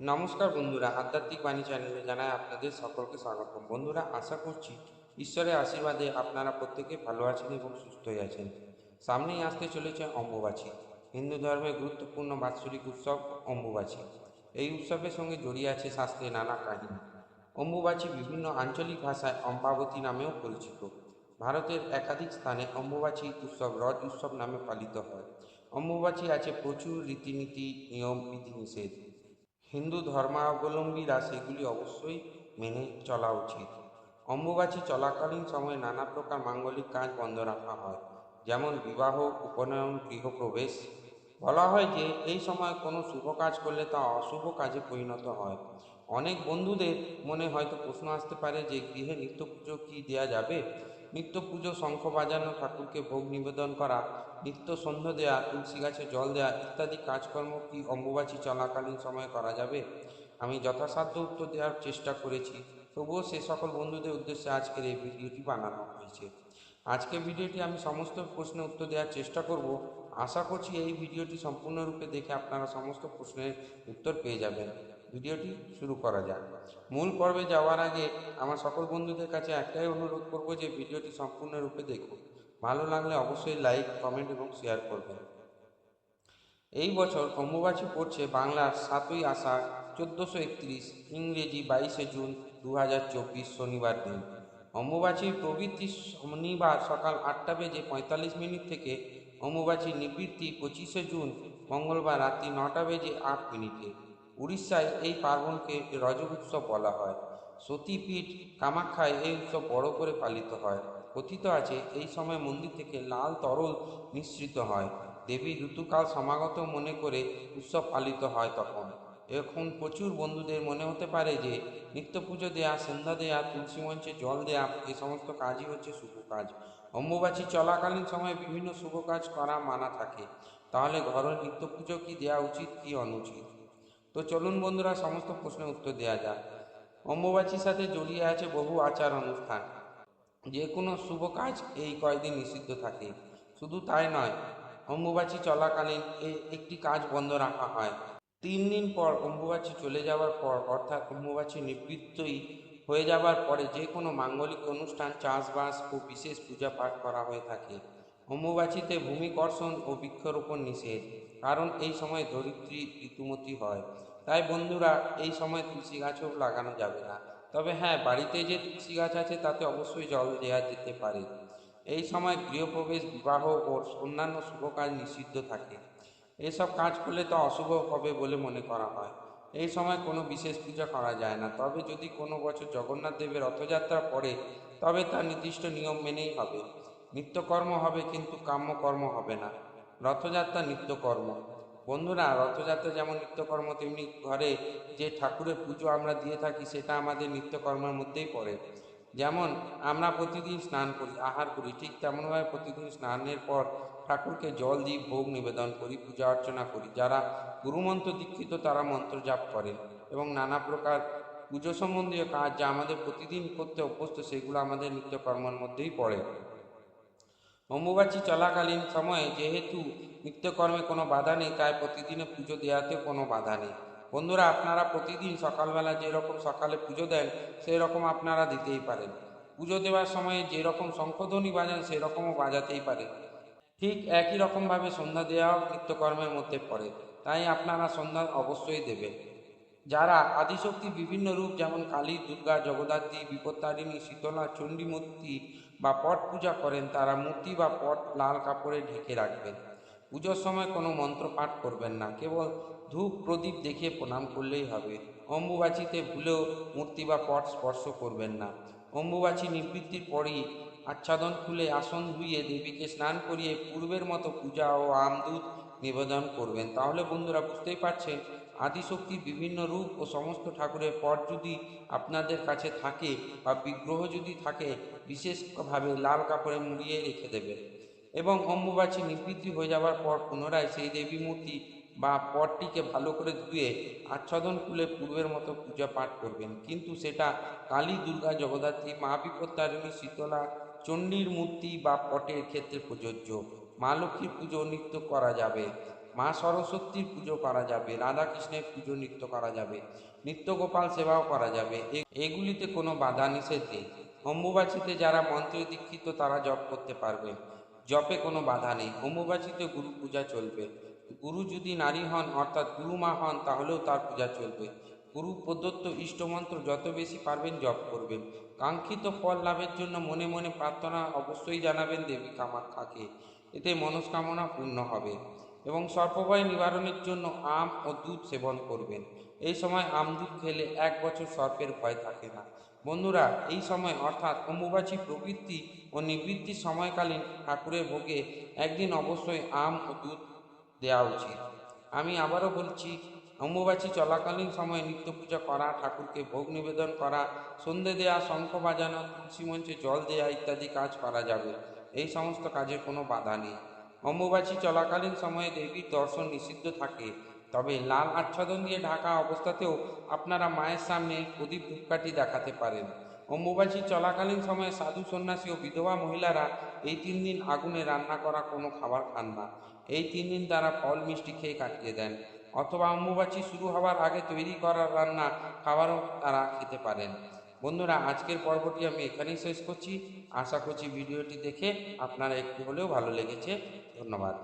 নমস্কার বন্ধুরা, আধ্যাত্মিক বাণী চ্যানেলে জানাই আপনাদের সকলকে স্বাগতম। বন্ধুরা, আশা করছি ঈশ্বরের আশীর্বাদে আপনারা প্রত্যেকে ভালো আছেন এবং সুস্থই আছেন। সামনেই আসতে চলেছে অম্বুবাচী, হিন্দু ধর্মের গুরুত্বপূর্ণ বাৎসরিক উৎসব অম্বুবাচী। এই উৎসবের সঙ্গে জড়িয়ে আছে শাস্ত্রে নানা কাহিনী। অম্বুবাচী বিভিন্ন আঞ্চলিক ভাষায় অম্বাবতী নামেও পরিচিত। ভারতের একাধিক স্থানে অম্বুবাচী উৎসব রজ উৎসব নামে পালিত হয়। অম্বুবাচী আছে প্রচুর রীতিনীতি, নিয়ম, বিধিনিষেধ। হিন্দু ধর্মাবলম্বীরা সেগুলি অবশ্যই মেনে চলা উচিত। অম্বুবাচী চলাকালীন সময়ে নানা প্রকার মাঙ্গলিক কাজ বন্ধ রাখা হয়, যেমন বিবাহ, উপনয়ন, গৃহপ্রবেশ। বলা হয় যে, এই সময় কোনো শুভ কাজ করলে তা অশুভ কাজে পরিণত হয়। অনেক বন্ধুদের মনে হয়তো প্রশ্ন আসতে পারে যে, গৃহে নিত্য পুজো কি দেওয়া যাবে? নিত্য পুজো শঙ্খ বাজানো, ঠাকুরকে ভোগ নিবেদন করা, নিত্য সন্ধ্যা দেয়া, তুলসী গাছে জল দেয়া ইত্যাদি কাজকর্ম কি অম্বুবাচী চলাকালীন সময়ে করা যাবে? আমি যথাসাধ্য উত্তর দেওয়ার চেষ্টা করেছি। তবুও সে সকল বন্ধুদের উদ্দেশ্যে আজকের এই ভিডিওটি বানানো হয়েছে। আজকের ভিডিওটি আমি সমস্ত প্রশ্নের উত্তর দেওয়ার চেষ্টা করব। আশা করছি এই ভিডিওটি সম্পূর্ণরূপে দেখে আপনারা সমস্ত প্রশ্নের উত্তর পেয়ে যাবেন। ভিডিওটি শুরু করা যাক। মূল পর্বে যাওয়ার আগে আমার সকল বন্ধুদের কাছে একটাই অনুরোধ করব যে ভিডিওটি সম্পূর্ণরূপে দেখুন। ভালো লাগলে অবশ্যই লাইক, কমেন্ট এবং শেয়ার করবেন। এই বছর অম্বুবাচী পড়ছে বাংলার সাতই আষাঢ়, চোদ্দোশো একত্রিশ, ইংরেজি বাইশে জুন দু হাজার চব্বিশ শনিবার দিন। অম্বুবাচীর প্রবৃত্তি শনিবার সকাল আটটা বেজে পঁয়তাল্লিশ মিনিট থেকে অম্বুবাচীর নিবৃত্তি পঁচিশে জুন মঙ্গলবার রাত্রি নটা বেজে আট মিনিটে। উড়িষ্যায় এই পার্বণকে রজ উৎসব বলা হয়। সতীপীঠ, কামাখ্যায় এই উৎসব বড় করে পালিত হয়। কথিত আছে, এই সময় মন্দির থেকে লাল তরল নিঃসৃত হয়। দেবী ঋতুকাল সমাগত মনে করে উৎসব পালিত হয় তখন। এখন প্রচুর বন্ধুদের মনে হতে পারে যে নিত্য পুজো দেয়া, সন্ধ্যা দেয়া, তুলসী মঞ্চে জল দেয়া, এ সমস্ত কাজই হচ্ছে শুভ কাজ। অম্বুবাচী চলাকালীন সময়ে বিভিন্ন শুভ কাজ করা মানা থাকে। তাহলে ঘরের নিত্য পুজো কি দেওয়া উচিত, কি অনুচিত? তো চলুন বন্ধুরা, সমস্ত প্রশ্নের উত্তর দেওয়া যাক। অম্বুবাচীর সাথে জড়িয়ে আছে বহু আচার অনুষ্ঠান। যে কোনো শুভ কাজ এই কয়দিন নিষিদ্ধ থাকে। শুধু তাই নয়, অম্বুবাচী চলাকালীন একটি কাজ বন্ধ রাখা হয়। তিন দিন পর অম্বুবাচী চলে যাওয়ার পর, অর্থাৎ অম্বুবাচী নিবৃত্তই হয়ে যাবার পরে যে কোনো মাঙ্গলিক অনুষ্ঠান, চাষবাস ও বিশেষ পূজা পাঠ করা হয়ে থাকে। অম্বুবাচীতে ভূমিকর্ষণ ও বৃক্ষরোপণ নিষেধ, কারণ এই সময় ধরিত্রী ঋতুমতি হয়। তাই বন্ধুরা, এই সময় তুলসী গাছও লাগানো যাবে না। তবে হ্যাঁ বাড়িতে যে তুলসী গাছ আছে, তাতে অবশ্যই জল দেওয়া যেতে পারে। এই সময় গৃহপ্রবেশ, বিবাহ ও অন্যান্য শুভ কাজ নিষিদ্ধ থাকে। এসব কাজ করলে তা অশুভ হবে বলে মনে করা হয়। এই সময় কোনো বিশেষ পূজা করা যায় না। তবে যদি কোনো বছর জগন্নাথ দেবের রথযাত্রা পড়ে, তবে তা নির্দিষ্ট নিয়ম মেনেই হবে। নিত্যকর্ম হবে কিন্তু কাম্যকর্ম হবে না। রথযাত্রা নিত্যকর্ম। বন্ধুরা, রথযাত্রা যেমন নিত্যকর্ম, তেমনি ঘরে যে ঠাকুরের পুজো আমরা দিয়ে থাকি, সেটা আমাদের নিত্যকর্মের মধ্যেই পড়ে। যেমন আমরা প্রতিদিন স্নান করি, আহার করি, ঠিক তেমনভাবে প্রতিদিন স্নানের পর ঠাকুরকে জল দিই ভোগ নিবেদন করি, পূজা অর্চনা করি। যারা গুরুমন্ত্র দীক্ষিত, তারা মন্ত্র জাপ করেন এবং নানা প্রকার পুজো সম্বন্ধীয় কাজ যা আমাদের প্রতিদিন করতে অভ্যস্ত, সেগুলো আমাদের নিত্যকর্মের মধ্যেই পড়ে। অম্বুবাচী চলাকালীন সময়ে যেহেতু নিত্যকর্মে কোনো বাধা নেই, তাই প্রতিদিনে পুজো দেওয়াতে কোনো বাধা নেই। বন্ধুরা, আপনারা প্রতিদিন সকালবেলা যেরকম সকালে পুজো দেন সেই রকম আপনারা দিতেই পারেন। পুজো দেওয়ার সময়ে যেরকম শঙ্খধ্বনি বাজান, সেরকমও বাজাতেই পারেন। ঠিক একই রকমভাবে সন্ধ্যা দেওয়াও নিত্যকর্মের মধ্যে পড়ে, তাই আপনারা সন্ধ্যা অবশ্যই দেবেন। যারা আদিশক্তি বিভিন্ন রূপ, যেমন কালী, দুর্গা, জগদ্ধাত্রী, বিপত্তারিণী, শীতলা চণ্ডী মূর্তি বা পট পূজা করেন, তারা মূর্তি বা পট লাল কাপড়ে ঢেকে রাখবেন। পুজোর সময় কোনো মন্ত্র পাঠ করবেন না, কেবল ধূপ প্রদীপ দেখিয়ে প্রণাম করলেই হবে। অম্বুবাচিতে ভুলেও মূর্তি বা পট স্পর্শ করবেন না। অম্বুবাচী নিবৃত্তির পরই আচ্ছাদন খুলে আসন ধুইয়ে দেবীকে স্নান করিয়ে পূর্বের মতো পূজা ও আমদুধ নিবেদন করবেন। তাহলে বন্ধুরা বুঝতেই পারছেন আদিশক্তির বিভিন্ন রূপ ও সমস্ত ঠাকুরের পট যদি আপনাদের কাছে থাকে বা বিগ্রহ যদি থাকে, বিশেষভাবে লাল কাপড়ে মুড়িয়ে রেখে দেবে এবং অম্বুবাচী নিবৃত্তি হয়ে যাওয়ার পর পুনরায় সেই দেবী মূর্তি বা পটটিকে ভালো করে ধুয়ে আচ্ছাদন খুলে পূর্বের মতো পূজা পাঠ করবেন। কিন্তু সেটা কালী, দুর্গা, জগদ্ধাত্রী, মা বিপত্তারিণী, শীতলা, চণ্ডীর মূর্তি বা পটের ক্ষেত্রে প্রযোজ্য। মা লক্ষ্মীর পুজো নিত্য করা যাবে। মা সরস্বতীর পুজো করা যাবে রাধা কৃষ্ণের পুজো নৃত্য করা যাবে নিত্য গোপাল সেবাও করা যাবে। এগুলিতে কোনো বাধা নিষেধ নেই। অম্বুবাচীতে যারা মন্ত্রে দীক্ষিত, তারা জপ করতে পারবেন জপে কোনো বাধা নেই। অম্বুবাচীতে গুরু পূজা চলবে। গুরু যদি নারী হন, অর্থাৎ গুরু মা হন, তাহলেও তার পূজা চলবে। গুরু প্রদত্ত ইষ্টমন্ত্র যত বেশি পারবেন, জপ করবেন। কাঙ্ক্ষিত ফল লাভের জন্য মনে মনে প্রার্থনা অবশ্যই জানাবেন দেবী কামাখ্যাকে এতে মনস্কামনা পূর্ণ হবে। এবং সর্পভয় নিবারণের জন্য আম ও দুধ সেবন করবেন। এই সময় আম দুধ খেলে এক বছর সর্পের ভয় থাকে না। বন্ধুরা, এই সময় অর্থাৎ অম্বুবাচী প্রবৃত্তি ও নিবৃত্তির সময়কালীন ঠাকুরের ভোগে একদিন অবশ্যই আম ও দুধ দেওয়া উচিত। আমি আবারও বলছি, অম্বুবাচী চলাকালীন সময়ে নিত্য পূজা করা, ঠাকুরকে ভোগ নিবেদন করা, সন্ধে দেয়া, শঙ্খ বাজানো, তুলসী মঞ্চে জল দেয়া ইত্যাদি কাজ করা যাবে। এই সমস্ত কাজে কোনো বাধা নেই। অম্বুবাচী চলাকালীন সময়ে দেবীর দর্শন নিষিদ্ধ থাকে। তবে লাল আচ্ছাদন দিয়ে ঢাকা অবস্থাতেও আপনারা মায়ের সামনে প্রদীপ ধূপকাঠি দেখাতে পারেন। অম্বুবাচী চলাকালীন সময়ে সাধু সন্ন্যাসী ও বিধবা মহিলারা এই তিন দিন আগুনে রান্না করা কোনো খাবার খান না। এই তিন দিন তারা ফল মিষ্টি খেয়ে কাটিয়ে দেন। অথবা অম্বুবাচী শুরু হওয়ার আগে তৈরি করা রান্না খাবারও তারা খেতে পারেন। বন্ধুরা, আজকের পর্বটি আমি এখানেই শেষ করছি। আশা করছি ভিডিওটি দেখে আপনারা একটু হলেও ভালো লেগেছে। ধন্যবাদ।